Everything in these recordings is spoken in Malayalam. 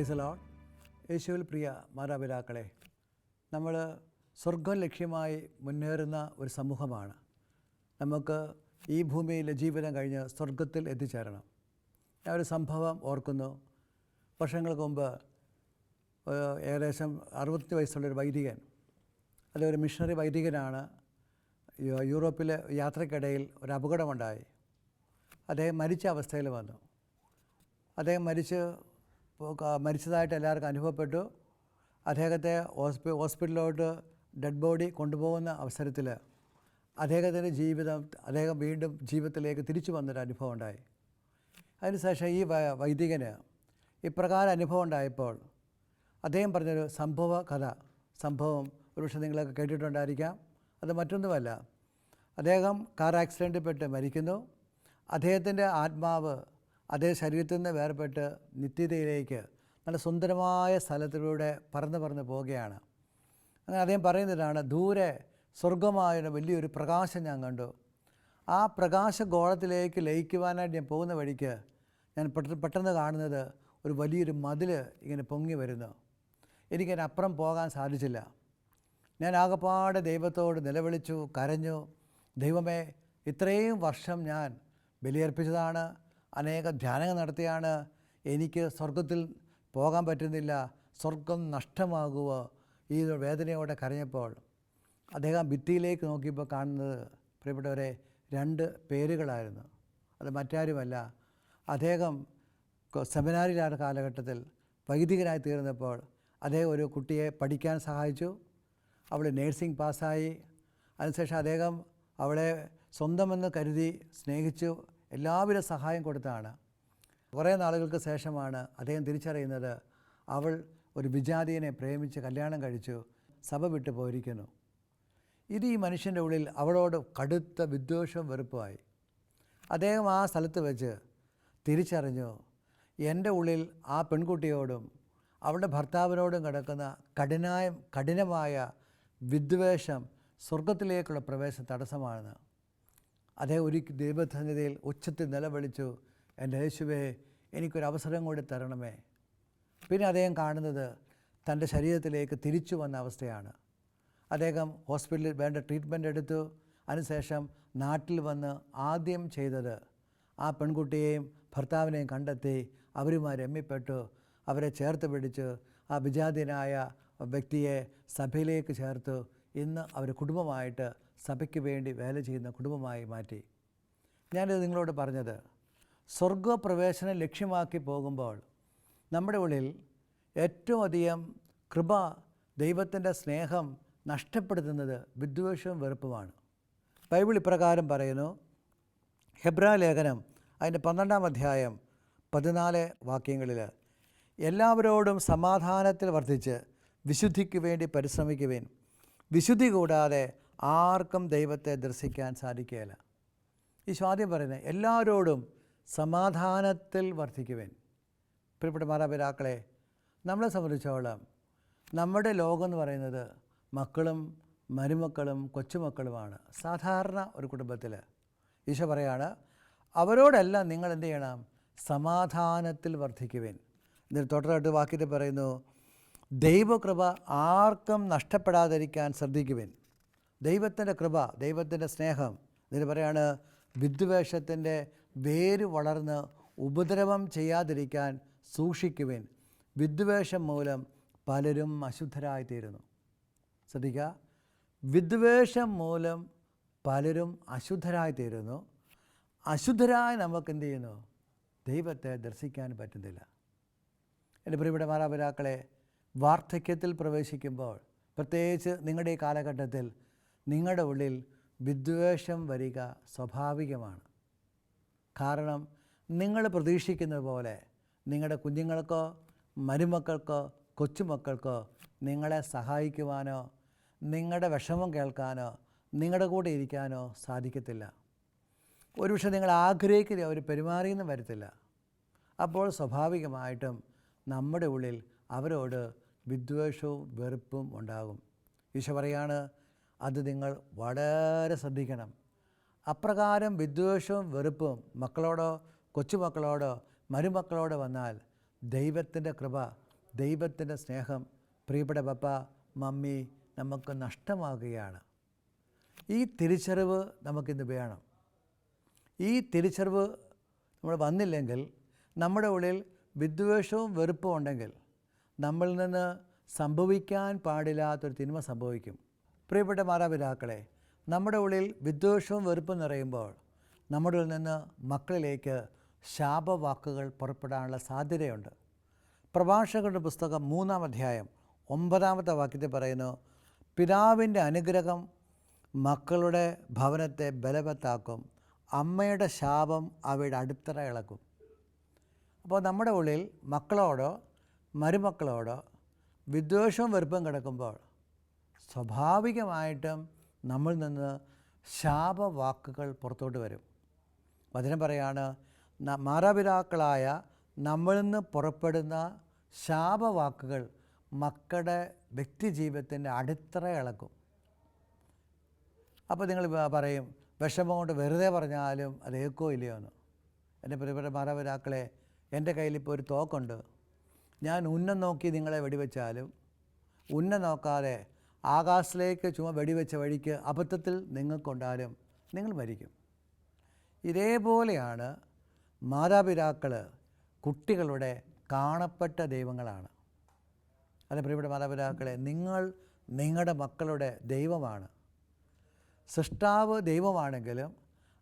പ്രൈസ് യേശുവിൽ പ്രിയ മാതാപിതാക്കളെ നമ്മൾ സ്വർഗം ലക്ഷ്യമായി മുന്നേറുന്ന ഒരു സമൂഹമാണ്. നമുക്ക് ഈ ഭൂമിയിലെ ജീവിതം കഴിഞ്ഞ് സ്വർഗത്തിൽ എത്തിച്ചേരണം. ഞാൻ ഒരു സംഭവം ഓർക്കുന്നു. വർഷങ്ങൾക്ക് മുമ്പ് ഏകദേശം അറുപത്തി വയസ്സുള്ളൊരു വൈദികൻ അതൊരു മിഷണറി വൈദികനാണ് യൂറോപ്പിലെ യാത്രക്കിടയിൽ ഒരു അപകടമുണ്ടായി. അദ്ദേഹം മരിച്ച അവസ്ഥയിൽ വന്നു. അദ്ദേഹം മരിച്ച് മരിച്ചതായിട്ട് എല്ലാവർക്കും അനുഭവപ്പെട്ടു. അദ്ദേഹത്തെ ഹോസ്പി ഹോസ്പിറ്റലിലോട്ട് ഡെഡ് ബോഡി കൊണ്ടുപോകുന്ന അവസരത്തിൽ അദ്ദേഹത്തിന്റെ ജീവിതം അദ്ദേഹം വീണ്ടും ജീവിതത്തിലേക്ക് തിരിച്ചു വന്നൊരു അനുഭവം ഉണ്ടായി. അതിനുശേഷം ഈ വൈദികന് ഇപ്രകാരം അനുഭവം ഉണ്ടായപ്പോൾ അദ്ദേഹം പറഞ്ഞൊരു സംഭവ കഥ സംഭവം ഒരുപക്ഷെ നിങ്ങളൊക്കെ കേട്ടിട്ടുണ്ടായിരിക്കാം. അത് മറ്റൊന്നുമല്ല അദ്ദേഹം കാർ ആക്സിഡന്റിൽ പെട്ട് മരിക്കുന്നു. അദ്ദേഹത്തിന്റെ ആത്മാവ് അതേ ശരീരത്തിൽ നിന്ന് വേർപെട്ട് നിത്യതയിലേക്ക് നല്ല സുന്ദരമായ സ്ഥലത്തിലൂടെ പറന്ന് പറന്ന് പോവുകയാണ്. അങ്ങനെ അദ്ദേഹം പറയുന്നതാണ് ദൂരെ സ്വർഗമായ വലിയൊരു പ്രകാശം ഞാൻ കണ്ടു. ആ പ്രകാശ ഗോളത്തിലേക്ക് ലയിക്കുവാനായിട്ട് ഞാൻ പോകുന്ന വഴിക്ക് ഞാൻ പെട്ടെന്ന് കാണുന്നത് ഒരു വലിയൊരു മതിൽ ഇങ്ങനെ പൊങ്ങി വരുന്നു. എനിക്കതിന് അപ്പുറം പോകാൻ സാധിച്ചില്ല. ഞാൻ ആകപ്പാടെ ദൈവത്തോട് നിലവിളിച്ചു കരഞ്ഞു ദൈവമേ ഇത്രയും വർഷം ഞാൻ ബലിയർപ്പിച്ചതാണ്. അനേക ധ്യാനങ്ങൾ നടത്തിയാണ്. എനിക്ക് സ്വർഗത്തിൽ പോകാൻ പറ്റുന്നില്ല. സ്വർഗം നഷ്ടമാകുമോ ഈ വേദനയോടെ കരഞ്ഞപ്പോൾ അദ്ദേഹം ഭിത്തിയിലേക്ക് നോക്കിയപ്പോൾ കാണുന്നത് പ്രിയപ്പെട്ടവരെ രണ്ട് പേരുകളായിരുന്നു. അത് മറ്റാരുമല്ല. അദ്ദേഹം സെമിനാറിലായ കാലഘട്ടത്തിൽ വൈദികനായി തീർന്നപ്പോൾ അദ്ദേഹം ഒരു കുട്ടിയെ പഠിക്കാൻ സഹായിച്ചു. അവൾ നേഴ്സിംഗ് പാസ്സായി. അതിനുശേഷം അദ്ദേഹം അവളെ സ്വന്തമെന്ന് കരുതി സ്നേഹിച്ചു. എല്ലാവിധ സഹായം കൊടുത്താണ്. കുറേ നാളുകൾക്ക് ശേഷമാണ് അദ്ദേഹം തിരിച്ചറിയുന്നത് അവൾ ഒരു വിജാതിയനെ പ്രേമിച്ച് കല്യാണം കഴിച്ചു സഭ വിട്ടു പോയിരിക്കുന്നു. ഇത് ഈ മനുഷ്യന്റെ ഉള്ളിൽ അവളോട് കടുത്ത വിദ്വേഷവും വെറുപ്പുമായി. അദ്ദേഹം ആ സ്ഥലത്ത് വെച്ച് തിരിച്ചറിഞ്ഞു എന്റെ ഉള്ളിൽ ആ പെൺകുട്ടിയോടും അവളുടെ ഭർത്താവിനോടും കിടക്കുന്ന കഠിനായ കഠിനമായ വിദ്വേഷം സ്വർഗത്തിലേക്കുള്ള പ്രവേശന തടസ്സമാണെന്ന്. അദ്ദേഹം ഒരു ദൈവസന്നിധിയിൽ ഉച്ചത്തിൽ നിലവിളിച്ചു എന്റെ യേശുവേ എനിക്കൊരു അവസരം കൂടി തരണമേ. പിന്നെ അദ്ദേഹം കാണുന്നത് തന്റെ ശരീരത്തിലേക്ക് തിരിച്ചു വന്ന അവസ്ഥയാണ്. അദ്ദേഹം ഹോസ്പിറ്റലിൽ വേണ്ട ട്രീറ്റ്മെന്റ് എടുത്തു. അതിനുശേഷം നാട്ടിൽ വന്ന് ആദ്യം ചെയ്തത് ആ പെൺകുട്ടിയെയും ഭർത്താവിനെയും കണ്ടെത്തി അവരുമായി രമ്യപ്പെട്ടു. അവരെ ചേർത്ത് പിടിച്ച് ആ വിജാതീനായ വ്യക്തിയെ സഭയിലേക്ക് ചേർത്തു. ഇന്ന് അവർ കുടുംബമായിട്ട് സഭയ്ക്ക് വേണ്ടി വേല ചെയ്യുന്ന കുടുംബമായി മാറ്റി. ഞാനിത് നിങ്ങളോട് പറഞ്ഞത്. സ്വർഗപ്രവേശനം ലക്ഷ്യമാക്കി പോകുമ്പോൾ നമ്മുടെ ഉള്ളിൽ ഏറ്റവും അധികം കൃപ ദൈവത്തിന്റെ സ്നേഹം നഷ്ടപ്പെടുത്തുന്നത് വിദ്വേഷവും വെറുപ്പുമാണ്. ബൈബിൾ ഇപ്രകാരം പറയുന്നു ഹെബ്രാ ലേഖനം അതിന്റെ പന്ത്രണ്ടാം അധ്യായം പതിനാല് വാക്യങ്ങളിൽ എല്ലാവരോടും സമാധാനത്തിൽ വർദ്ധിച്ച് വിശുദ്ധിക്ക് വേണ്ടി പരിശ്രമിക്കുവേൻ. വിശുദ്ധി കൂടാതെ ആർക്കും ദൈവത്തെ ദർശിക്കാൻ സാധിക്കുകയില്ല. ഈ സ്വാദ്യം പറയുന്നത് എല്ലാവരോടും സമാധാനത്തിൽ വർദ്ധിക്കുവേൻ പ്രിയപ്പെട്ട മാതാപിതാക്കളെ നമ്മളെ സംബന്ധിച്ചോളം നമ്മുടെ ലോകം എന്ന് പറയുന്നത് മക്കളും മരുമക്കളും കൊച്ചുമക്കളുമാണ്. സാധാരണ ഒരു കുടുംബത്തിൽ ഈശോ പറയാണ് അവരോടെല്ലാം നിങ്ങൾ എന്ത് ചെയ്യണം? സമാധാനത്തിൽ വർദ്ധിക്കുവേൻ എന്നിട്ട് തൊട്ടടുത്ത് വാക്യത്തിൽ പറയുന്നു ദൈവകൃപ ആർക്കും നഷ്ടപ്പെടാതിരിക്കാൻ ശ്രദ്ധിക്കുവിൻ. ദൈവത്തിന്റെ കൃപ ദൈവത്തിന്റെ സ്നേഹം ഇതിന് പറയാണ് വിദ്വേഷത്തിന്റെ വേര് വളർന്ന് ഉപദ്രവം ചെയ്യാതിരിക്കാൻ സൂക്ഷിക്കുവിൻ. വിദ്വേഷം മൂലം പലരും അശുദ്ധരായിത്തീരുന്നു. ശ്രദ്ധിക്കുക. വിദ്വേഷം മൂലം പലരും അശുദ്ധരായിത്തീരുന്നു. അശുദ്ധരായി നമുക്ക് എന്ത് ചെയ്യുന്നു ദൈവത്തെ ദർശിക്കാൻ പറ്റുന്നില്ല. എന്റെ പ്രിയപ്പെട്ട മാതാപിതാക്കളെ വാർദ്ധക്യത്തിൽ പ്രവേശിക്കുമ്പോൾ പ്രത്യേകിച്ച് നിങ്ങളുടെ ഈ കാലഘട്ടത്തിൽ നിങ്ങളുടെ ഉള്ളിൽ വിദ്വേഷം വരിക സ്വാഭാവികമാണ്. കാരണം നിങ്ങൾ പ്രതീക്ഷിക്കുന്നത് പോലെ നിങ്ങളുടെ കുഞ്ഞുങ്ങൾക്കോ മരുമക്കൾക്കോ കൊച്ചുമക്കൾക്കോ നിങ്ങളെ സഹായിക്കുവാനോ നിങ്ങളുടെ വിഷമം കേൾക്കാനോ നിങ്ങളുടെ കൂടെ ഇരിക്കാനോ സാധിക്കത്തില്ല. ഒരുപക്ഷെ നിങ്ങൾ ആഗ്രഹിക്കുന്ന അവർ പെരുമാറിയെന്നും വരത്തില്ല. അപ്പോൾ സ്വാഭാവികമായിട്ടും നമ്മുടെ ഉള്ളിൽ അവരോട് വിദ്വേഷവും വെറുപ്പും ഉണ്ടാകും. ഈശോ പറയാണ് അത് നിങ്ങൾ വളരെ ശ്രദ്ധിക്കണം. അപ്രകാരം വിദ്വേഷവും വെറുപ്പും മക്കളോടോ കൊച്ചുമക്കളോടോ മരുമക്കളോടോ വന്നാൽ ദൈവത്തിന്റെ കൃപ ദൈവത്തിന്റെ സ്നേഹം പ്രിയപ്പെട്ട പപ്പ മമ്മി നമുക്ക് നഷ്ടമാകുകയാണ്. ഈ തിരിച്ചറിവ് നമുക്കിന്ന് വേണം. ഈ തിരിച്ചറിവ് നമ്മൾ വന്നില്ലെങ്കിൽ നമ്മുടെ ഉള്ളിൽ വിദ്വേഷവും വെറുപ്പും ഉണ്ടെങ്കിൽ നമ്മളിൽ നിന്ന് സംഭവിക്കാൻ പാടില്ലാത്തൊരു തിന്മ സംഭവിക്കും. പ്രിയപ്പെട്ട മാതാപിതാക്കളെ നമ്മുടെ ഉള്ളിൽ വിദ്വേഷവും വെറുപ്പും നിറയുമ്പോൾ നമ്മുടെ നിന്ന് മക്കളിലേക്ക് ശാപവാക്കുകൾ പുറപ്പെടാനുള്ള സാധ്യതയുണ്ട്. പ്രഭാഷകരുടെ പുസ്തകം മൂന്നാം അധ്യായം ഒമ്പതാമത്തെ വാക്യത്തിൽ പറയുന്നു പിതാവിന്റെ അനുഗ്രഹം മക്കളുടെ ഭവനത്തെ ബലവത്താക്കും അമ്മയുടെ ശാപം അവയുടെ അടിത്തറ ഇളക്കും. അപ്പോൾ നമ്മുടെ ഉള്ളിൽ മക്കളോടോ മരുമക്കളോടോ വിദ്വേഷവും വെറുപ്പും കിടക്കുമ്പോൾ സ്വാഭാവികമായിട്ടും നമ്മൾ നിന്ന് ശാപവാക്കുകൾ പുറത്തോട്ട് വരും. വചനം പറയാണ് മാതാപിതാക്കളായ നമ്മളിൽ നിന്ന് പുറപ്പെടുന്ന ശാപവാക്കുകൾ മക്കളുടെ വ്യക്തിജീവിതത്തിന്റെ അടിത്തറ ഇളക്കും. അപ്പോൾ നിങ്ങൾ പറയും വിഷമം കൊണ്ട് വെറുതെ പറഞ്ഞാലും അത് ഏക്കോ ഇല്ലയോ എന്ന്? എന്റെ പ്രിയപ്പെട്ട മാതാപിതാക്കളെ എന്റെ കയ്യിൽ ഇപ്പോൾ ഒരു തോക്കുണ്ട്. ഞാൻ ഉന്നം നോക്കി നിങ്ങളെ വെടിവെച്ചാലും ഉന്നം നോക്കാതെ ആകാശത്തിലേക്ക് ചുമ വെടിവെച്ച വഴിക്ക് അബദ്ധത്തിൽ നിങ്ങൾക്കുണ്ടാലും നിങ്ങൾ മരിക്കും. ഇതേപോലെയാണ് മാതാപിതാക്കൾ കുട്ടികളുടെ കാണപ്പെട്ട ദൈവങ്ങളാണ്. അതേ പ്രിയപ്പെട്ട മാതാപിതാക്കളെ നിങ്ങൾ നിങ്ങളുടെ മക്കളുടെ ദൈവമാണ്. സൃഷ്ടാവ് ദൈവമാണെങ്കിലും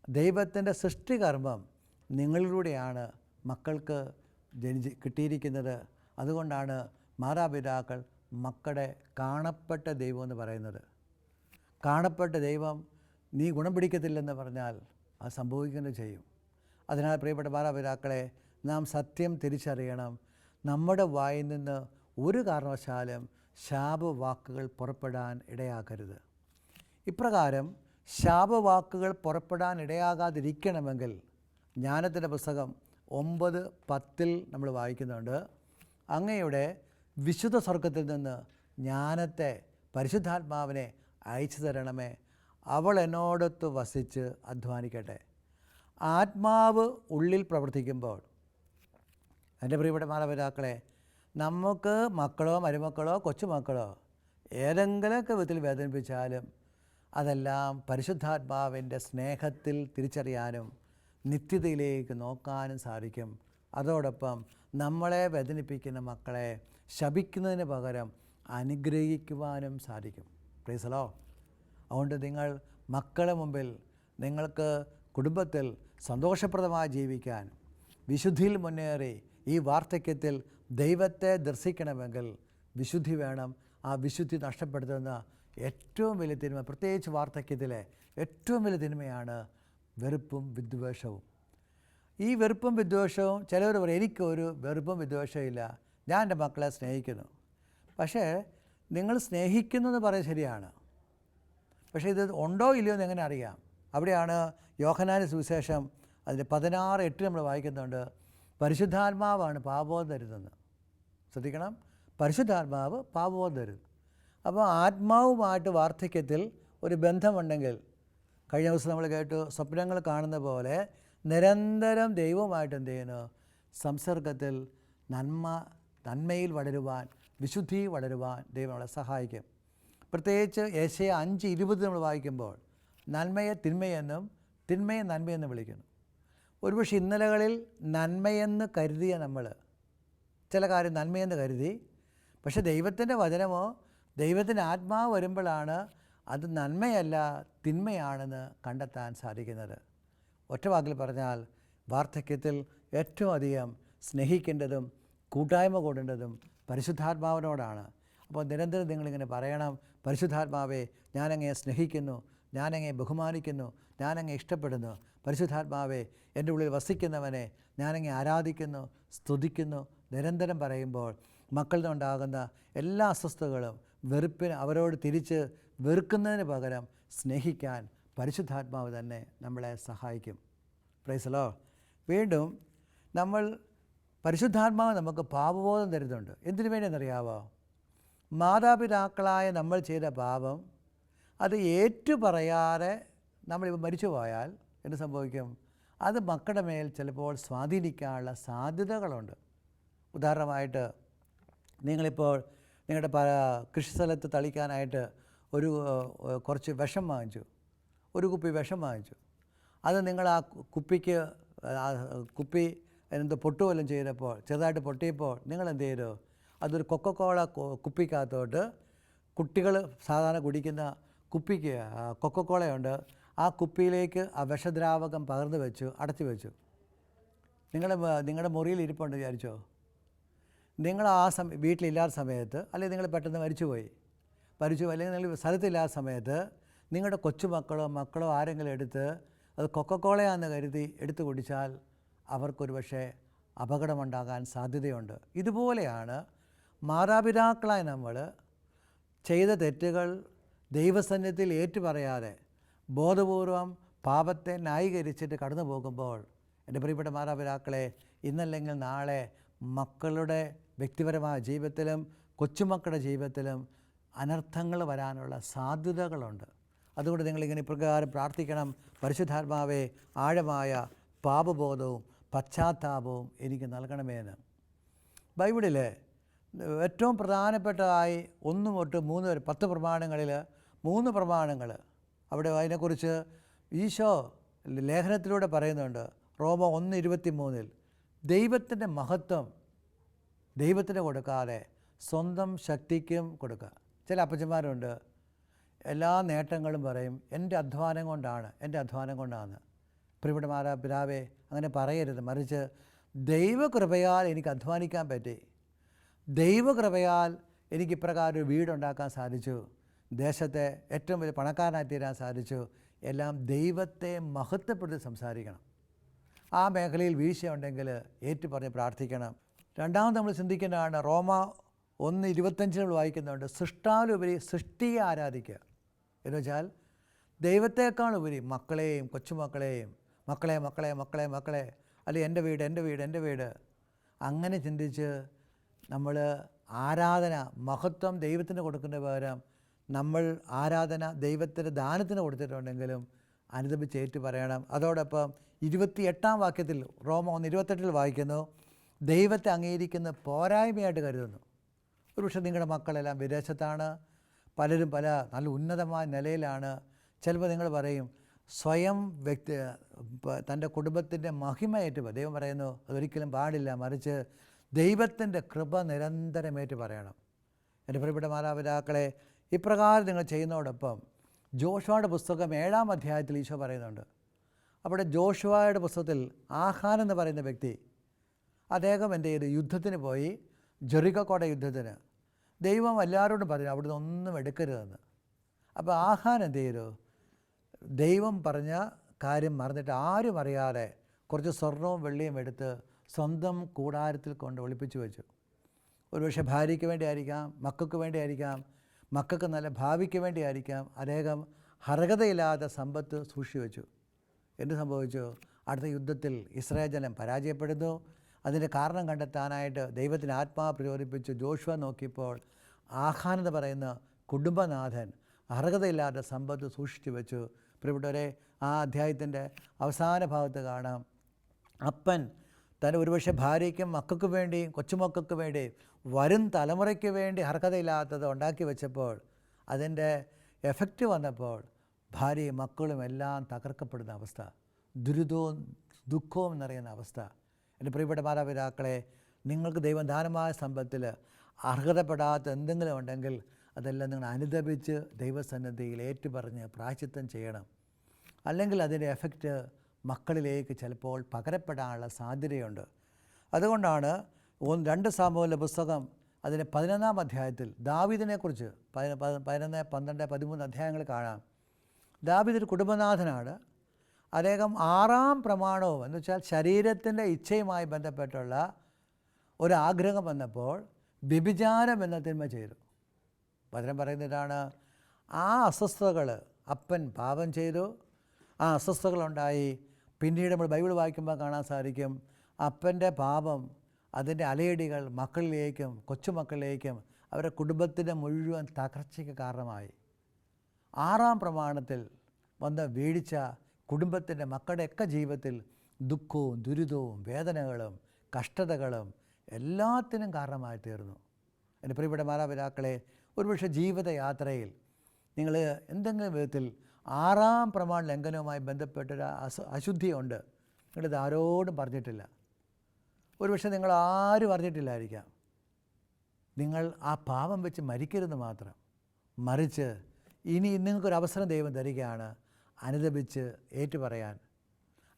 ദൈവത്തിന്റെ സൃഷ്ടികർമ്മം നിങ്ങളിലൂടെയാണ് മക്കൾക്ക് ജനിച്ച് കിട്ടിയിരിക്കുന്നത്. അതുകൊണ്ടാണ് മാതാപിതാക്കൾ മക്കളുടെ കാണപ്പെട്ട ദൈവം എന്ന് പറയുന്നത്. കാണപ്പെട്ട ദൈവം നീ ഗുണം പിടിക്കത്തില്ലെന്ന് പറഞ്ഞാൽ അത് സംഭവിക്കുന്നത് ചെയ്യും. അതിനാൽ പ്രിയപ്പെട്ട മാതാപിതാക്കളെ നാം സത്യം തിരിച്ചറിയണം. നമ്മുടെ വായിൽ നിന്ന് ഒരു കാരണവശാലും ശാപവാക്കുകൾ പുറപ്പെടാൻ ഇടയാക്കരുത് ഇപ്രകാരം ശാപവാക്കുകൾ പുറപ്പെടാൻ ഇടയാകാതിരിക്കണമെങ്കിൽ ജ്ഞാനത്തിന്റെ പുസ്തകം ഒമ്പത് പത്തിൽ നമ്മൾ വായിക്കുന്നുണ്ട്. അങ്ങയുടെ വിശുദ്ധ സ്വർഗത്തിൽ നിന്ന് ജ്ഞാനത്തെ പരിശുദ്ധാത്മാവിനെ അയച്ചു തരണമേ. അവൾ എന്നോടൊത്ത് വസിച്ച് അധ്വാനിക്കട്ടെ. ആത്മാവ് ഉള്ളിൽ പ്രവർത്തിക്കുമ്പോൾ എന്റെ പ്രിയപ്പെട്ട മാതാപിതാക്കളെ നമുക്ക് മക്കളോ മരുമക്കളോ കൊച്ചുമക്കളോ ഏതെങ്കിലുമൊക്കെ വിധത്തിൽ വേദനിപ്പിച്ചാലും അതെല്ലാം പരിശുദ്ധാത്മാവിന്റെ സ്നേഹത്തിൽ തിരിച്ചറിയാനും നിത്യതയിലേക്ക് നോക്കാനും സാധിക്കും. അതോടൊപ്പം നമ്മളെ വേദനിപ്പിക്കുന്ന മക്കളെ ശപിക്കുന്നതിന് പകരം അനുഗ്രഹിക്കുവാനും സാധിക്കും. പ്രീസലോ അതുകൊണ്ട് നിങ്ങൾ മക്കളെ മുമ്പിൽ നിങ്ങൾക്ക് കുടുംബത്തിൽ സന്തോഷപ്രദമായി ജീവിക്കാൻ വിശുദ്ധിയിൽ മുന്നേറി ഈ വാർദ്ധക്യത്തിൽ ദൈവത്തെ ദർശിക്കണമെങ്കിൽ വിശുദ്ധി വേണം. ആ വിശുദ്ധി നഷ്ടപ്പെടുത്തുന്ന ഏറ്റവും വലിയ തിന്മ പ്രത്യേകിച്ച് വാർദ്ധക്യത്തിലെ ഏറ്റവും വലിയ തിന്മയാണ് വെറുപ്പും വിദ്വേഷവും. ഈ വെറുപ്പും വിദ്വേഷവും ചിലവർ പറയും എനിക്കൊരു വെറുപ്പും വിദ്വേഷവും ഇല്ല. ഞാൻ എന്റെ മക്കളെ സ്നേഹിക്കുന്നു. പക്ഷേ നിങ്ങൾ സ്നേഹിക്കുന്നു എന്ന് പറയുന്നത് ശരിയാണ്. പക്ഷേ ഇത് ഉണ്ടോ ഇല്ലയോ എന്ന് എങ്ങനെ അറിയാം? അവിടെയാണ് യോഹനാന സുവിശേഷം അതിന്റെ പതിനാറ് എട്ട് നമ്മൾ വായിക്കുന്നുണ്ട് പരിശുദ്ധാത്മാവാണ് പാപബോധം തരുന്നത്. ശ്രദ്ധിക്കണം പരിശുദ്ധാത്മാവ് പാപബോധം തരുന്നു. അപ്പോൾ ആത്മാവുമായിട്ട് വാർദ്ധക്യത്തിൽ ഒരു ബന്ധമുണ്ടെങ്കിൽ കഴിഞ്ഞ ദിവസം നമ്മൾ കേട്ടു സ്വപ്നങ്ങൾ കാണുന്ന പോലെ നിരന്തരം ദൈവമായിട്ട് എന്ത് ചെയ്യുന്നു? സംസർഗത്തിൽ നന്മ നന്മയിൽ വളരുവാൻ വിശുദ്ധി വളരുവാൻ ദൈവം നമ്മളെ സഹായിക്കും. പ്രത്യേകിച്ച് ഏഷ്യ അഞ്ച് ഇരുപത് നമ്മൾ വായിക്കുമ്പോൾ നന്മയെ തിന്മയെന്നും തിന്മയെ നന്മയെന്നും വിളിക്കുന്നു. ഒരുപക്ഷെ ഇന്നലകളിൽ നന്മയെന്ന് കരുതിയ നമ്മൾ ചില കാര്യം നന്മയെന്ന് കരുതി പക്ഷേ ദൈവത്തിന്റെ വചനമോ ദൈവത്തിന്റെ ആത്മാവ് വരുമ്പോഴാണ് അത് നന്മയല്ല തിന്മയാണെന്ന് കണ്ടെത്താൻ സാധിക്കുന്നത്. ഒറ്റ വാക്കിൽ പറഞ്ഞാൽ വാർദ്ധക്യത്തിൽ ഏറ്റവും അധികം സ്നേഹിക്കേണ്ടതും കൂട്ടായ്മ കൂടേണ്ടതും പരിശുദ്ധാത്മാവിനോടാണ്. അപ്പോൾ നിരന്തരം നിങ്ങളിങ്ങനെ പറയണം പരിശുദ്ധാത്മാവെ ഞാനങ്ങയെ സ്നേഹിക്കുന്നു ഞാനങ്ങയെ ബഹുമാനിക്കുന്നു ഞാനങ്ങെ ഇഷ്ടപ്പെടുന്നു. പരിശുദ്ധാത്മാവെ എന്റെ ഉള്ളിൽ വസിക്കുന്നവനെ ഞാനങ്ങെ ആരാധിക്കുന്നു സ്തുതിക്കുന്നു. നിരന്തരം പറയുമ്പോൾ മക്കളിൽ നിന്നുണ്ടാകുന്ന എല്ലാ അസ്വസ്ഥതകളും വെറുപ്പിന് അവരോട് തിരിച്ച് വെറുക്കുന്നതിന് പകരം സ്നേഹിക്കാൻ പരിശുദ്ധാത്മാവ് തന്നെ നമ്മളെ സഹായിക്കും. പ്രൈസലോ വീണ്ടും നമ്മൾ പരിശുദ്ധാത്മാവ് നമുക്ക് പാപബോധം തരുന്നുണ്ട്. എന്തിനു വേണ്ടിയെന്നറിയാവോ? മാതാപിതാക്കളായ നമ്മൾ ചെയ്ത പാപം അത് ഏറ്റുപറയാതെ നമ്മളിപ്പോൾ മരിച്ചു പോയാൽ എന്ത് സംഭവിക്കും? അത് മക്കളുടെ മേൽ ചിലപ്പോൾ സ്വാധീനിക്കാനുള്ള സാധ്യതകളുണ്ട്. ഉദാഹരണമായിട്ട് നിങ്ങളിപ്പോൾ നിങ്ങളുടെ കൃഷിസ്ഥലത്ത് തളിക്കാനായിട്ട് ഒരു കുറച്ച് വിഷം വാങ്ങിച്ചു. ഒരു കുപ്പി വിഷം വാങ്ങിച്ചു. അത് നിങ്ങൾ ആ കുപ്പിക്ക് ആ കുപ്പി എന്ത് പൊട്ടുവല്ലം ചെയ്തപ്പോൾ ചെറുതായിട്ട് പൊട്ടിയപ്പോൾ നിങ്ങൾ എന്ത് ചെയ്തു? അതൊരു കൊക്കക്കോള കുപ്പിക്കകത്തോട്ട് കുട്ടികൾ സാധാരണ കുടിക്കുന്ന കുപ്പിക്ക് കൊക്കക്കോളയുണ്ട്. ആ കുപ്പിയിലേക്ക് ആ വിഷദ്രാവകം പകർന്നു വെച്ചു അടച്ചു വെച്ചു. നിങ്ങളുടെ നിങ്ങളുടെ മുറിയിൽ ഇരിപ്പുണ്ട് വിചാരിച്ചോ? നിങ്ങൾ ആ സമയം വീട്ടിലില്ലാത്ത സമയത്ത് അല്ലെങ്കിൽ നിങ്ങൾ പെട്ടെന്ന് മരിച്ചുപോയി. മരിച്ചു അല്ലെങ്കിൽ നിങ്ങൾ സ്ഥലത്തില്ലാത്ത സമയത്ത് നിങ്ങളുടെ കൊച്ചുമക്കളോ മക്കളോ ആരെങ്കിലും എടുത്ത് അത് കൊക്കക്കോളയാന്ന് കരുതി എടുത്തു കുടിച്ചാൽ അവർക്കൊരു പക്ഷേ അപകടമുണ്ടാകാൻ സാധ്യതയുണ്ട്. ഇതുപോലെയാണ് മാതാപിതാക്കളായി നമ്മൾ ചെയ്ത തെറ്റുകൾ ദൈവസന്നിധിയിൽ ഏറ്റുപറയാതെ ബോധപൂർവം പാപത്തെ ന്യായീകരിച്ചിട്ട് കടന്നു പോകുമ്പോൾ എന്റെ പ്രിയപ്പെട്ട മാതാപിതാക്കളെ ഇന്നല്ലെങ്കിൽ നാളെ മക്കളുടെ വ്യക്തിപരമായ ജീവിതത്തിലും കൊച്ചുമക്കളുടെ ജീവിതത്തിലും അനർത്ഥങ്ങൾ വരാനുള്ള സാധ്യതകളുണ്ട്. അതുകൊണ്ട് നിങ്ങളിങ്ങനെ ഇപ്രകാരം പ്രാർത്ഥിക്കണം. പരിശുദ്ധാത്മാവെ ആഴമായ പാപബോധവും പശ്ചാത്താപവും എനിക്ക് നൽകണമേന്ന്. ബൈബിളിൽ ഏറ്റവും പ്രധാനപ്പെട്ടതായി ഒന്ന് തൊട്ട് മൂന്ന് വരെ പത്ത് പ്രമാണങ്ങളിൽ മൂന്ന് പ്രമാണങ്ങൾ അവിടെ അതിനെക്കുറിച്ച് ഈശോ ലേഖനത്തിലൂടെ പറയുന്നുണ്ട്. റോമ ഒന്ന് ഇരുപത്തി മൂന്നിൽ ദൈവത്തിന്റെ മഹത്വം ദൈവത്തിന് കൊടുക്കാതെ സ്വന്തം ശക്തിക്കും കൊടുക്കുക ചില അപ്പച്ചന്മാരുണ്ട് എല്ലാ നേട്ടങ്ങളും പറയും എന്റെ അധ്വാനം കൊണ്ടാണ് എന്റെ അധ്വാനം കൊണ്ടാണ്. പ്രിയപ്പെട്ട പിതാവേ അങ്ങനെ പറയരുത്. മറിച്ച് ദൈവകൃപയാൽ എനിക്ക് അധ്വാനിക്കാൻ പറ്റി. ദൈവകൃപയാൽ എനിക്ക് ഇപ്രകാരം ഒരു വീടുണ്ടാക്കാൻ സാധിച്ചു. ദേശത്തെ ഏറ്റവും വലിയ പണക്കാരനായി തീരാൻ സാധിച്ചു. എല്ലാം ദൈവത്തെ മഹത്വപ്പെടുത്തി സംസാരിക്കണം. ആ മേഖലയിൽ വീഴ്ചയുണ്ടെങ്കിൽ ഏറ്റുപറഞ്ഞ് പ്രാർത്ഥിക്കണം. രണ്ടാമത് നമ്മൾ ചിന്തിക്കേണ്ടതാണ് റോമ ഒന്ന് ഇരുപത്തഞ്ചിൽ വായിക്കുന്നുണ്ട് സൃഷ്ടാലുപരി സൃഷ്ടിയെ ആരാധിക്കുക. എന്ന് വെച്ചാൽ ദൈവത്തെക്കാൾ ഉപരി മക്കളെയും കൊച്ചുമക്കളെയും മക്കളെ മക്കളെ മക്കളെ മക്കളെ അല്ലെ എന്റെ വീട് എന്റെ വീട് എന്റെ വീട്. അങ്ങനെ ചിന്തിച്ച് നമ്മൾ ആരാധന മഹത്വം ദൈവത്തിന് കൊടുക്കുന്ന പകരം നമ്മൾ ആരാധന ദൈവത്തിന്റെ ദാനത്തിന് കൊടുത്തിട്ടുണ്ടെങ്കിലും അനുദപിച്ച് ഏറ്റു പറയണം. അതോടൊപ്പം ഇരുപത്തി എട്ടാം വാക്യത്തിൽ റോമ ഒന്ന് ഇരുപത്തെട്ടിൽ വായിക്കുന്നു ദൈവത്തെ അംഗീകരിക്കുന്ന പോരായ്മയായിട്ട് കരുതുന്നു. ഒരുപക്ഷെ നിങ്ങളുടെ മക്കളെല്ലാം വിദേശത്താണ് പലരും പല നല്ല ഉന്നതമായ നിലയിലാണ്. ചിലപ്പോൾ നിങ്ങൾ പറയും സ്വയം വ്യക്തി തന്റെ കുടുംബത്തിന്റെ മഹിമയേറ്റ് ദൈവം പറയുന്നു അതൊരിക്കലും പാടില്ല. മറിച്ച് ദൈവത്തിന്റെ കൃപ നിരന്തരമേറ്റ് പറയണം. എന്റെ പ്രിയപ്പെട്ട മാതാപിതാക്കളെ ഇപ്രകാരം നിങ്ങൾ ചെയ്യുന്നതോടൊപ്പം ജോഷുവയുടെ പുസ്തകം ഏഴാം അധ്യായത്തിൽ ഈശോ പറയുന്നുണ്ട്. അവിടെ ജോഷുവയുടെ പുസ്തകത്തിൽ ആഹാൻ എന്ന് പറയുന്ന വ്യക്തി അദ്ദേഹം എന്ത് ചെയ്തു? യുദ്ധത്തിന് പോയി ജെറിക്കോടെ യുദ്ധത്തിന് ദൈവം എല്ലാവരോടും പറഞ്ഞു അവിടുന്ന് ഒന്നും എടുക്കരുതെന്ന്. അപ്പോൾ ആഹാൻ എന്ത് ചെയ്തു? ദൈവം പറഞ്ഞ കാര്യം മറന്നിട്ട് ആരും അറിയാതെ കുറച്ച് സ്വർണവും വെള്ളിയും എടുത്ത് സ്വന്തം കൂടാരത്തിൽ കൊണ്ട് ഒളിപ്പിച്ചു വെച്ചു. ഒരുപക്ഷെ ഭാര്യയ്ക്ക് വേണ്ടിയായിരിക്കാം മക്കൾക്ക് വേണ്ടിയായിരിക്കാം മക്കൾക്ക് നല്ല ഭാവിക്ക് വേണ്ടിയായിരിക്കാം അദ്ദേഹം അർഹതയില്ലാത്ത സമ്പത്ത് സൂക്ഷിച്ചു വെച്ചു. എന്ത് സംഭവിച്ചു? അടുത്ത യുദ്ധത്തിൽ ഇസ്രായേൽ ജനം പരാജയപ്പെടുന്നു. അതിന്റെ കാരണം കണ്ടെത്താനായിട്ട് ദൈവത്തിന് ആത്മാവ് പ്രചോദിപ്പിച്ച് ജോഷുവ നോക്കിയപ്പോൾ ആഹാൻ എന്ന് പറയുന്ന കുടുംബനാഥൻ അർഹതയില്ലാത്ത സമ്പത്ത് സൂക്ഷിച്ചു വെച്ചു. പ്രിയപ്പെട്ടവരെ ആ അധ്യായത്തിന്റെ അവസാന ഭാഗത്ത് കാണാം. അപ്പൻ തന്റെ ഒരുപക്ഷെ ഭാര്യയ്ക്കും മക്കൾക്ക് വേണ്ടിയും കൊച്ചുമക്കൾക്ക് വേണ്ടി വരും തലമുറയ്ക്ക് വേണ്ടി അർഹതയില്ലാത്തത് ഉണ്ടാക്കി വെച്ചപ്പോൾ അതിന്റെ എഫക്റ്റ് വന്നപ്പോൾ ഭാര്യയും മക്കളും എല്ലാം തകർക്കപ്പെടുന്ന അവസ്ഥ ദുരിതവും ദുഃഖവും നിറയുന്ന അവസ്ഥ. എന്റെ പ്രിയപ്പെട്ട മാതാപിതാക്കളെ നിങ്ങൾക്ക് ദൈവം ദാനമായ സമ്പത്തിൽ അർഹതപ്പെടാത്ത എന്തെങ്കിലും ഉണ്ടെങ്കിൽ അതെല്ലാം നിങ്ങൾ അനുദപിച്ച് ദൈവസന്നദ്ധിയിൽ ഏറ്റുപറഞ്ഞ് പ്രായച്ചിത്തം ചെയ്യണം. അല്ലെങ്കിൽ അതിന്റെ എഫക്റ്റ് മക്കളിലേക്ക് ചിലപ്പോൾ പകരപ്പെടാനുള്ള സാധ്യതയുണ്ട്. അതുകൊണ്ടാണ് ഒന്ന് രണ്ട് സാമൂഹിക പുസ്തകം അതിന്റെ പതിനൊന്നാം അധ്യായത്തിൽ ദാവിദിനെക്കുറിച്ച് പതിന പതി- പതിനൊന്ന് പന്ത്രണ്ട് പതിമൂന്ന് അധ്യായങ്ങൾ കാണാം. ദാവിദ് ഒരു കുടുംബനാഥനാണ്. അദ്ദേഹം ആറാം പ്രമാണവും എന്ന് വെച്ചാൽ ശരീരത്തിന്റെ ഇച്ഛയുമായി ബന്ധപ്പെട്ടുള്ള ഒരു ആഗ്രഹം വന്നപ്പോൾ വ്യഭിചാരം എന്ന തിന്മ ചെയ്തു. ഭദ്രൻ പറയുന്ന ഇതാണ് ആ അസ്വസ്ഥതകൾ അപ്പൻ പാപം ചെയ്തു. ആ അസ്വസ്ഥതകളുണ്ടായി. പിന്നീട് നമ്മൾ ബൈബിൾ വായിക്കുമ്പോൾ കാണാൻ സാധിക്കും അപ്പന്റെ പാപം അതിന്റെ അലയടികൾ മക്കളിലേക്കും കൊച്ചുമക്കളിലേക്കും അവരുടെ കുടുംബത്തിന്റെ മുഴുവൻ തകർച്ചയ്ക്ക് കാരണമായി. ആറാം പ്രമാണത്തിൽ വന്ന വീഴ്ച കുടുംബത്തിന്റെ മക്കളുടെയൊക്കെ ജീവിതത്തിൽ ദുഃഖവും ദുരിതവും വേദനകളും കഷ്ടതകളും എല്ലാത്തിനും കാരണമായി തീർന്നു. എന്റെ പ്രിയപ്പെട്ട മാതാപിതാക്കളെ ഒരുപക്ഷെ ജീവിതയാത്രയിൽ നിങ്ങൾ എന്തെങ്കിലും വിധത്തിൽ ആറാം പ്രമാണ ലംഘനവുമായി ബന്ധപ്പെട്ടൊരു അസു അശുദ്ധിയുണ്ട്. നിങ്ങളിത് ആരോടും പറഞ്ഞിട്ടില്ല. ഒരുപക്ഷെ നിങ്ങൾ ആരും അറിഞ്ഞിട്ടില്ലായിരിക്കാം. നിങ്ങൾ ആ പാപം വെച്ച് മരിക്കരുത് മാത്രം. മറിച്ച് ഇനി നിങ്ങൾക്കൊരു അവസരം ദൈവം തരികയാണ്. അനുദപിച്ച് ഏറ്റുപറയാൻ.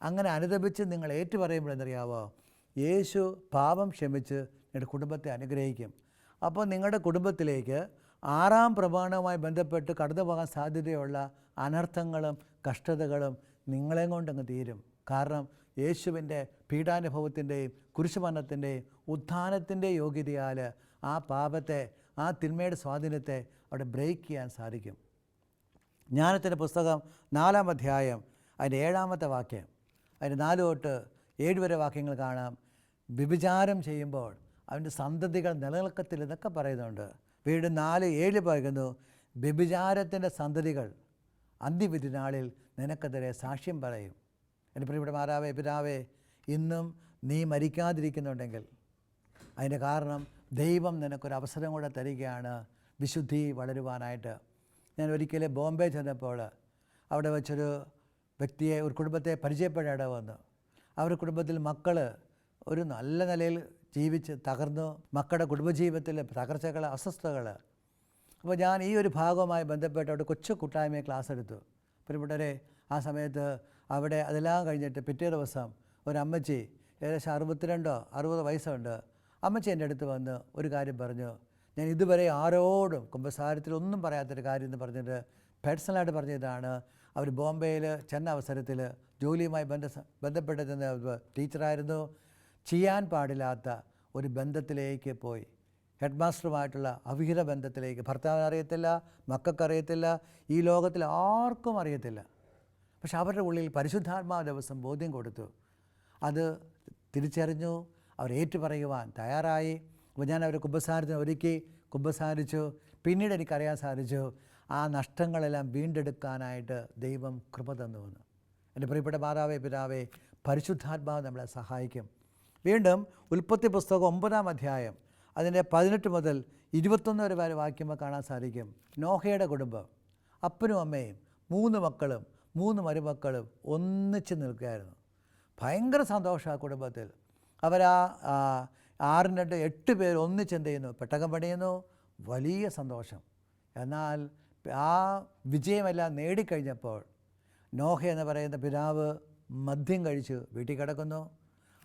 അങ്ങനെ അനുദപിച്ച് നിങ്ങൾ ഏറ്റുപറയുമ്പോൾ എന്തറിയാവോ? യേശു പാപം ക്ഷമിച്ച് നിങ്ങളുടെ കുടുംബത്തെ അനുഗ്രഹിക്കും. അപ്പോൾ നിങ്ങളുടെ കുടുംബത്തിലേക്ക് ആറാം പ്രമാണവുമായി ബന്ധപ്പെട്ട് കടന്നു പോകാൻ സാധ്യതയുള്ള അനർത്ഥങ്ങളും കഷ്ടതകളും നിങ്ങളെ കൊണ്ടങ്ങ് തീരും. കാരണം യേശുവിന്റെ പീഡാനുഭവത്തിന്റെയും കുരിശുമരണത്തിന്റെയും ഉത്ഥാനത്തിന്റെ യോഗ്യതയാൽ ആ പാപത്തെ ആ തിന്മയുടെ സ്വാധീനത്തെ അവിടെ ബ്രേക്ക് ചെയ്യാൻ സാധിക്കും. ജ്ഞാനത്തിന്റെ പുസ്തകം നാലാം അധ്യായം അതിന്റെ ഏഴാമത്തെ വാക്യം അതിന്റെ നാല് തൊട്ട് ഏഴ് വരെ വാക്യങ്ങൾ കാണാം. വ്യഭിചാരം ചെയ്യുമ്പോൾ അവന്റെ സന്തതികൾ നിലനിൽക്കത്തില്ലെന്നൊക്കെ പറയുന്നുണ്ട്. വീട് നാല് ഏഴ് പറയുന്നു വ്യഭിചാരത്തിന്റെ സന്തതികൾ അന്ത്യവിധി നാളിൽ നിനക്കെതിരെ സാക്ഷ്യം പറയും. എന്റെ പ്രിയപ്പെട്ട മാതാവേ പിതാവേ ഇന്നും നീ മരിക്കാതിരിക്കുന്നുണ്ടെങ്കിൽ അതിന്റെ കാരണം ദൈവം നിനക്കൊരു അവസരം കൂടെ തരികയാണ്. വിശുദ്ധി വളരുവാനായിട്ട്. ഞാൻ ഒരിക്കൽ ബോംബെ ചെന്നപ്പോൾ അവിടെ വെച്ചൊരു വ്യക്തിയെ ഒരു കുടുംബത്തെ പരിചയപ്പെടാതെ വന്നു. അവരുടെ കുടുംബത്തിൽ മക്കൾ ഒരു നല്ല നിലയിൽ ജീവിച്ച് തകർന്നു. മക്കളുടെ കുടുംബജീവിതത്തിൽ തകർച്ചകൾ അസ്വസ്ഥതകൾ. അപ്പോൾ ഞാൻ ഈ ഒരു ഭാഗവുമായി ബന്ധപ്പെട്ട് അവിടെ കൊച്ചു കൂട്ടായ്മയെ ക്ലാസ് എടുത്തു. പ്രിയപ്പെട്ടവരെ ആ സമയത്ത് അവിടെ അതെല്ലാം കഴിഞ്ഞിട്ട് പിറ്റേ ദിവസം ഒരു അമ്മച്ചി ഏകദേശം അറുപത്തിരണ്ടോ അറുപത് വയസ്സുണ്ട്. അമ്മച്ചി എന്റെ അടുത്ത് വന്ന് ഒരു കാര്യം പറഞ്ഞു. ഞാൻ ഇതുവരെ ആരോടും കുംഭസാരത്തിൽ ഒന്നും പറയാത്തൊരു കാര്യം എന്ന് പറഞ്ഞിട്ട് പേഴ്സണലായിട്ട് പറഞ്ഞതാണ്. അവർ ബോംബെയിൽ ചെന്ന അവസരത്തിൽ ജോലിയുമായി ബന്ധ ബന്ധപ്പെട്ട് ചെന്ന ടീച്ചറായിരുന്നു. ചെയ്യാൻ പാടില്ലാത്ത ഒരു ബന്ധത്തിലേക്ക് പോയി. ഹെഡ് മാസ്റ്ററുമായിട്ടുള്ള അവിഹിത ബന്ധത്തിലേക്ക്. ഭർത്താവിന് അറിയത്തില്ല മക്കൾക്കറിയത്തില്ല ഈ ലോകത്തിൽ ആർക്കും അറിയത്തില്ല. പക്ഷെ അവരുടെ ഉള്ളിൽ പരിശുദ്ധാത്മാവ് ദിവസം ബോധ്യം കൊടുത്തു. അത് തിരിച്ചറിഞ്ഞു. അവർ ഏറ്റുപറയുവാൻ തയ്യാറായി. അപ്പോൾ ഞാൻ അവരെ കുമ്പസാരത്തിന് ഒരുക്കി കുമ്പസാരിച്ചു. പിന്നീട് എനിക്കറിയാൻ സാധിച്ചു ആ നഷ്ടങ്ങളെല്ലാം വീണ്ടെടുക്കാനായിട്ട് ദൈവം കൃപ തന്നു വന്നു എന്റെ പ്രിയപ്പെട്ട മാതാവേ പിതാവേ പരിശുദ്ധാത്മാവ് നമ്മളെ സഹായിക്കും. വീണ്ടും ഉൽപ്പത്തി പുസ്തകം ഒമ്പതാം അധ്യായം അതിന്റെ പതിനെട്ട് മുതൽ ഇരുപത്തൊന്ന് വരെ വരെ വാക്യുമ്പോൾ കാണാൻ സാധിക്കും. നോഹയുടെ കുടുംബം അപ്പനും അമ്മയും മൂന്ന് മക്കളും മൂന്ന് മരുമക്കളും ഒന്നിച്ച് നിൽക്കുകയായിരുന്നു. ഭയങ്കര സന്തോഷം ആ കുടുംബത്തിൽ. അവരാ ആറും രണ്ട് എട്ട് പേർ ഒന്നിച്ച് എന്ത് ചെയ്യുന്നു? പെട്ടകം പണിയുന്നു. വലിയ സന്തോഷം. എന്നാൽ ആ വിജയമെല്ലാം നേടിക്കഴിഞ്ഞപ്പോൾ നോഹ എന്ന് പറയുന്ന പിതാവ് മദ്യം കഴിച്ച് വീട്ടിൽ കിടക്കുന്നു.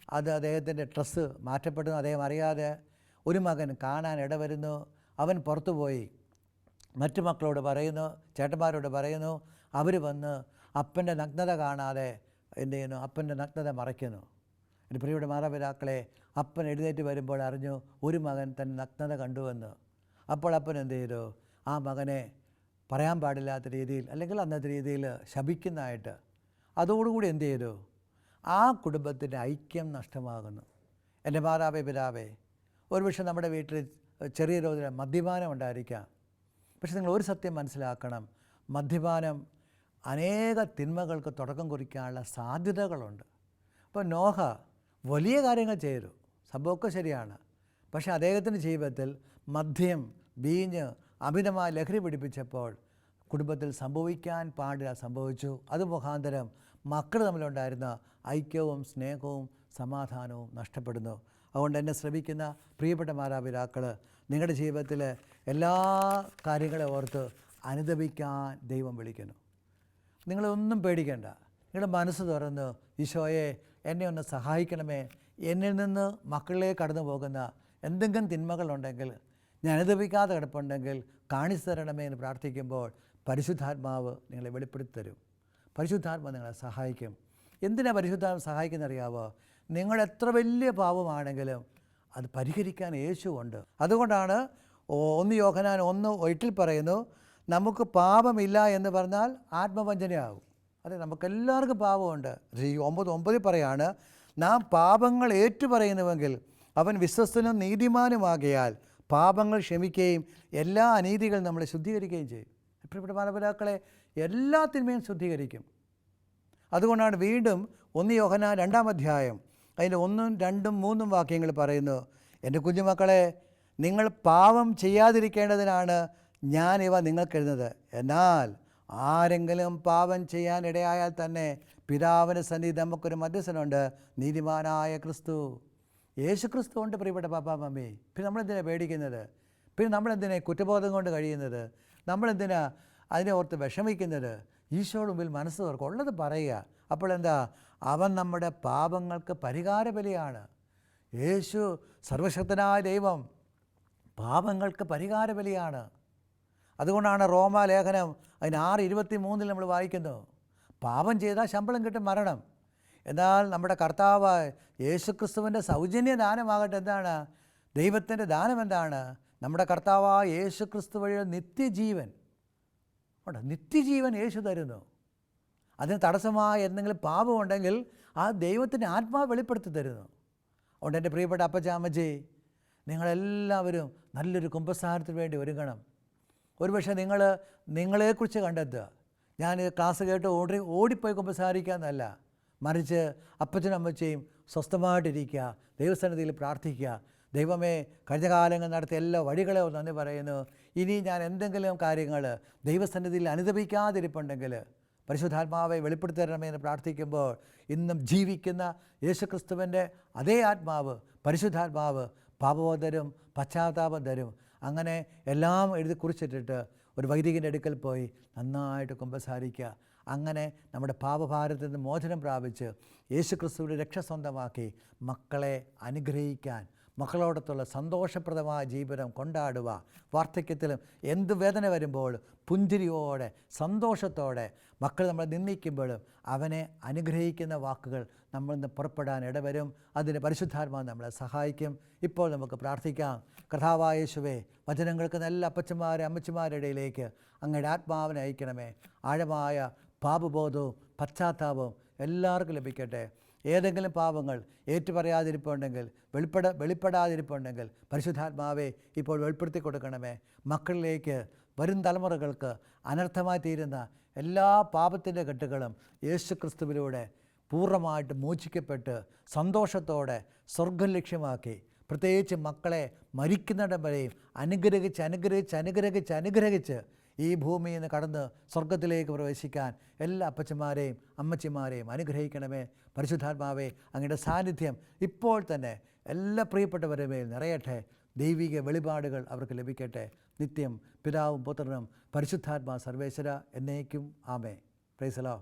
അത് അദ്ദേഹത്തിന്റെ ഡ്രസ്സ് മാറ്റപ്പെടുന്നു. അദ്ദേഹം അറിയാതെ ഒരു മകൻ കാണാൻ ഇടവരുന്നു. അവൻ പുറത്തുപോയി മറ്റു മക്കളോട് പറയുന്നു ചേട്ടന്മാരോട് പറയുന്നു. അവർ വന്ന് അപ്പന്റെ നഗ്നത കാണാതെ എന്ത് ചെയ്യുന്നു? അപ്പന്റെ നഗ്നത മറയ്ക്കുന്നു. എന്റെ പ്രിയയുടെ മാതാപിതാക്കളെ അപ്പൻ എഴുന്നേറ്റ് വരുമ്പോൾ അറിഞ്ഞു ഒരു മകൻ തൻ നഗ്നത കണ്ടുവെന്ന് അപ്പോൾ അപ്പൻ എന്ത് ചെയ്തു? ആ മകനെ പറയാൻ പാടില്ലാത്ത രീതിയിൽ അല്ലെങ്കിൽ അന്നത്തെ രീതിയിൽ ശപിക്കുന്നതായിട്ട് അതോടുകൂടി എന്ത് ചെയ്തു? ആ കുടുംബത്തിന്റെ ഐക്യം നഷ്ടമാകുന്നു. എന്റെ മാതാവേ പിതാവേ ഒരുപക്ഷെ നമ്മുടെ വീട്ടിൽ ചെറിയ തോതിൽ മദ്യപാനം ഉണ്ടായിരിക്കാം. പക്ഷെ നിങ്ങൾ ഒരു സത്യം മനസ്സിലാക്കണം. മദ്യപാനം അനേക തിന്മകൾക്ക് തുടക്കം കുറിക്കാനുള്ള സാധ്യതകളുണ്ട്. അപ്പോൾ നോഹ വലിയ കാര്യങ്ങൾ ചെയ്തു സംഭവമൊക്കെ ശരിയാണ്. പക്ഷേ അദ്ദേഹത്തിന്റെ ജീവിതത്തിൽ മദ്യം വീഞ്ഞ് അമിതമായ ലഹരി പിടിപ്പിച്ചപ്പോൾ കുടുംബത്തിൽ സംഭവിക്കാൻ പാടില്ല സംഭവിച്ചു. അത് മുഖാന്തരം മക്കൾ തമ്മിലുണ്ടായിരുന്ന ഐക്യവും സ്നേഹവും സമാധാനവും നഷ്ടപ്പെടുന്നു. അതുകൊണ്ട് എന്നെ ശ്രമിക്കുന്ന പ്രിയപ്പെട്ട മാതാപിതാക്കൾ നിങ്ങളുടെ ജീവിതത്തിൽ എല്ലാ കാര്യങ്ങളെ ഓർത്ത് അനുദപിക്കാൻ ദൈവം വിളിക്കുന്നു. നിങ്ങളൊന്നും പേടിക്കേണ്ട. നിങ്ങളുടെ മനസ്സ് തുറന്ന് ഈശോയെ എന്നെ ഒന്ന് സഹായിക്കണമേ. എന്നിൽ നിന്ന് മക്കളിലേ കടന്നു പോകുന്ന എന്തെങ്കിലും തിന്മകളുണ്ടെങ്കിൽ ഞാൻ അനുദപിക്കാതെ കിടപ്പുണ്ടെങ്കിൽ കാണിച്ചു തരണമേ എന്ന് പ്രാർത്ഥിക്കുമ്പോൾ പരിശുദ്ധാത്മാവ് നിങ്ങളെ വെളിപ്പെടുത്തി തരും പരിശുദ്ധാത്മാവ് നിങ്ങളെ സഹായിക്കും. എന്തിനാണ് പരിശുദ്ധാത്മ സഹായിക്കുന്നറിയാവോ നിങ്ങൾ എത്ര വലിയ പാപമാണെങ്കിലും അത് പരിഹരിക്കാൻ യേശുവുണ്ട് അതുകൊണ്ടാണ് ഒന്ന് യോഹനാൻ ഒന്ന് എട്ടിൽ പറയുന്നു നമുക്ക് പാപമില്ല എന്ന് പറഞ്ഞാൽ ആത്മവഞ്ചനയാകും. അതെ നമുക്കെല്ലാവർക്കും പാപമുണ്ട്. ഒമ്പത് ഒമ്പതിൽ പറയാണ് നാം പാപങ്ങൾ ഏറ്റുപറയുന്നുവെങ്കിൽ അവൻ വിശ്വസ്തനും നീതിമാനുമാകിയാൽ പാപങ്ങൾ ക്ഷമിക്കുകയും എല്ലാ അനീതികളും നമ്മളെ ശുദ്ധീകരിക്കുകയും ചെയ്യും. പ്രിയപ്പെട്ട മാതാപിതാക്കളെ എല്ലാത്തിന്മേയും തിന്മയും ശുദ്ധീകരിക്കും. അതുകൊണ്ടാണ് വീണ്ടും ഒന്ന് യോഹന രണ്ടാം അധ്യായം അതിന്റെ ഒന്നും രണ്ടും മൂന്നും വാക്യങ്ങൾ പറയുന്നു. എന്റെ കുഞ്ഞുമക്കളെ നിങ്ങൾ പാപം ചെയ്യാതിരിക്കേണ്ടതിനാണ് ഞാനിവ നിങ്ങൾക്കെഴുതുന്നത്. എന്നാൽ ആരെങ്കിലും പാപം ചെയ്യാൻ ഇടയായാൽ തന്നെ പിതാവിന് സന്നിധി നമുക്കൊരു മധ്യസ്ഥനുണ്ട് നീതിമാനായ ക്രിസ്തു. യേശു ക്രിസ്തു ഉണ്ട് പ്രിയപ്പെട്ട പാപ്പാ മമ്മി. പിന്നെ നമ്മളെന്തിനാണ് പേടിക്കുന്നത്? പിന്നെ നമ്മളെന്തിനെ കുറ്റബോധം കൊണ്ട് കഴിയുന്നത്? നമ്മളെന്തിനാ അതിനെ ഓർത്ത് വിഷമിക്കുന്നത്? ഈശോയുടെ മുമ്പിൽ മനസ്സ് തുറക്കും ഉള്ളത് പറയുക. അപ്പോൾ എന്താ? അവൻ നമ്മുടെ പാപങ്ങൾക്ക് പരിഹാര ബലിയാണ് യേശു സർവശക്തനായ ദൈവം പാപങ്ങൾക്ക് പരിഹാര ബലിയാണ് അതുകൊണ്ടാണ് റോമാലേഖനം അതിന് ആറ് ഇരുപത്തി മൂന്നിൽ നമ്മൾ വായിക്കുന്നു. പാപം ചെയ്താൽ ശമ്പളം കിട്ടും മരണം. എന്നാൽ നമ്മുടെ കർത്താവ് യേശുക്രിസ്തുവിന്റെ സൗജന്യ ദാനമാകട്ടെ എന്താണ്? ദൈവത്തിന്റെ ദാനം എന്താണ്? നമ്മുടെ കർത്താവായ യേശുക്രിസ്തു വഴി നിത്യജീവൻ. ഉണ്ട്? നിത്യജീവൻ യേശു തരുന്നു. അതിന് തടസ്സമായ എന്തെങ്കിലും പാപമുണ്ടെങ്കിൽ ആ ദൈവത്തിന്റെ ആത്മാവ് വെളിപ്പെടുത്തി തരുന്നു. അതുകൊണ്ട് എന്റെ പ്രിയപ്പെട്ട അപ്പച്ചാമ്മജി നിങ്ങളെല്ലാവരും നല്ലൊരു കുംഭസാരത്തിന് വേണ്ടി ഒരുങ്ങണം. ഒരുപക്ഷെ നിങ്ങൾ നിങ്ങളെക്കുറിച്ച് കണ്ടെത്തുക. ഞാൻ ക്ലാസ് കേട്ട് ഓടി ഓടിപ്പോയി കുമ്പസാരിക്കുക മറിച്ച് അപ്പച്ചനും അമ്മച്ചയും സ്വസ്ഥമായിട്ടിരിക്കുക ദൈവസന്നിധിയിൽ പ്രാർത്ഥിക്കുക. ദൈവമേ കഴിഞ്ഞ കാലങ്ങൾ നടത്തിയ എല്ലാ വഴികളെ നന്ദി പറയുന്നു. ഇനി ഞാൻ എന്തെങ്കിലും കാര്യങ്ങൾ ദൈവസന്നിധിയിൽ അനുദപിക്കാതിരിപ്പുണ്ടെങ്കിൽ പരിശുദ്ധാത്മാവെ വെളിപ്പെടുത്തി തരണമേ എന്ന് പ്രാർത്ഥിക്കുമ്പോൾ ഇന്നും ജീവിക്കുന്ന യേശുക്രിസ്തുവിന്റെ അതേ ആത്മാവ് പരിശുദ്ധാത്മാവ് പാപബോധരും പശ്ചാത്താപം തരും. അങ്ങനെ എല്ലാം എഴുതി കുറിച്ചിട്ടിട്ട് ഒരു വൈദികന്റെ അടുക്കൽ പോയി നന്നായിട്ട് കുമ്പസാരിക്കുക അങ്ങനെ നമ്മുടെ പാപഭാരത്തിൽ നിന്ന് മോചനം പ്രാപിച്ച് യേശുക്രിസ്തുവിന്റെ രക്ഷ സ്വന്തമാക്കി മക്കളെ അനുഗ്രഹിക്കാൻ മക്കളോടത്തുള്ള സന്തോഷപ്രദമായ ജീവിതം കൊണ്ടാടുക. വാർദ്ധക്യത്തിലും എന്ത് വേദന വരുമ്പോൾ പുഞ്ചിരിയോടെ സന്തോഷത്തോടെ മക്കൾ നമ്മളെ നിന്ദിക്കുമ്പോഴും അവനെ അനുഗ്രഹിക്കുന്ന വാക്കുകൾ നമ്മളിൽ നിന്ന് പുറപ്പെടാൻ ഇടവരും. അതിന് പരിശുദ്ധാത്മാവ് നമ്മളെ സഹായിക്കും. ഇപ്പോൾ നമുക്ക് പ്രാർത്ഥിക്കാം. കഥാവായ യേശുവേ വചനങ്ങൾക്ക് നല്ല അപ്പച്ചന്മാരെ അമ്മച്ചിമാരുടെ ഇടയിലേക്ക് അങ്ങയുടെ ആത്മാവിനെ അയക്കണമേ. ആഴമായ പാപബോധവും പശ്ചാത്താപവും എല്ലാവർക്കും ലഭിക്കട്ടെ. ഏതെങ്കിലും പാപങ്ങൾ ഏറ്റുപറയാതിരിപ്പുണ്ടെങ്കിൽ വെളിപ്പെട വെളിപ്പെടാതിരിപ്പുണ്ടെങ്കിൽ പരിശുദ്ധാത്മാവെ ഇപ്പോൾ വെളിപ്പെടുത്തി കൊടുക്കണമേ. മക്കളിലേക്ക് വരും തലമുറകൾക്ക് അനർത്ഥമായി തീരുന്ന എല്ലാ പാപത്തിന്റെ കെട്ടുകളും യേശു ക്രിസ്തുവിലൂടെ പൂർണമായിട്ട് മോചിക്കപ്പെട്ട് സന്തോഷത്തോടെ സ്വർഗം ലക്ഷ്യമാക്കി പ്രത്യേകിച്ച് മക്കളെ മരിക്കുന്നിടം വരെയും അനുഗ്രഹിച്ച് അനുഗ്രഹിച്ച് അനുഗ്രഹിച്ച് അനുഗ്രഹിച്ച് ഈ ഭൂമിയിൽ നിന്ന് കടന്ന് സ്വർഗത്തിലേക്ക് പ്രവേശിക്കാൻ എല്ലാ അപ്പച്ചന്മാരെയും അമ്മച്ചിമാരെയും അനുഗ്രഹിക്കണമേ. പരിശുദ്ധാത്മാവേ അങ്ങയുടെ സാന്നിധ്യം ഇപ്പോൾ തന്നെ എല്ലാ പ്രിയപ്പെട്ടവരുടെ നിറയട്ടെ. ദൈവിക വെളിപാടുകൾ അവർക്ക് ലഭിക്കട്ടെ. നിത്യം പിതാവും പുത്രനും പരിശുദ്ധാത്മാ സർവേശ്വര എന്നേക്കും. ആമേ പ്രൈസലോ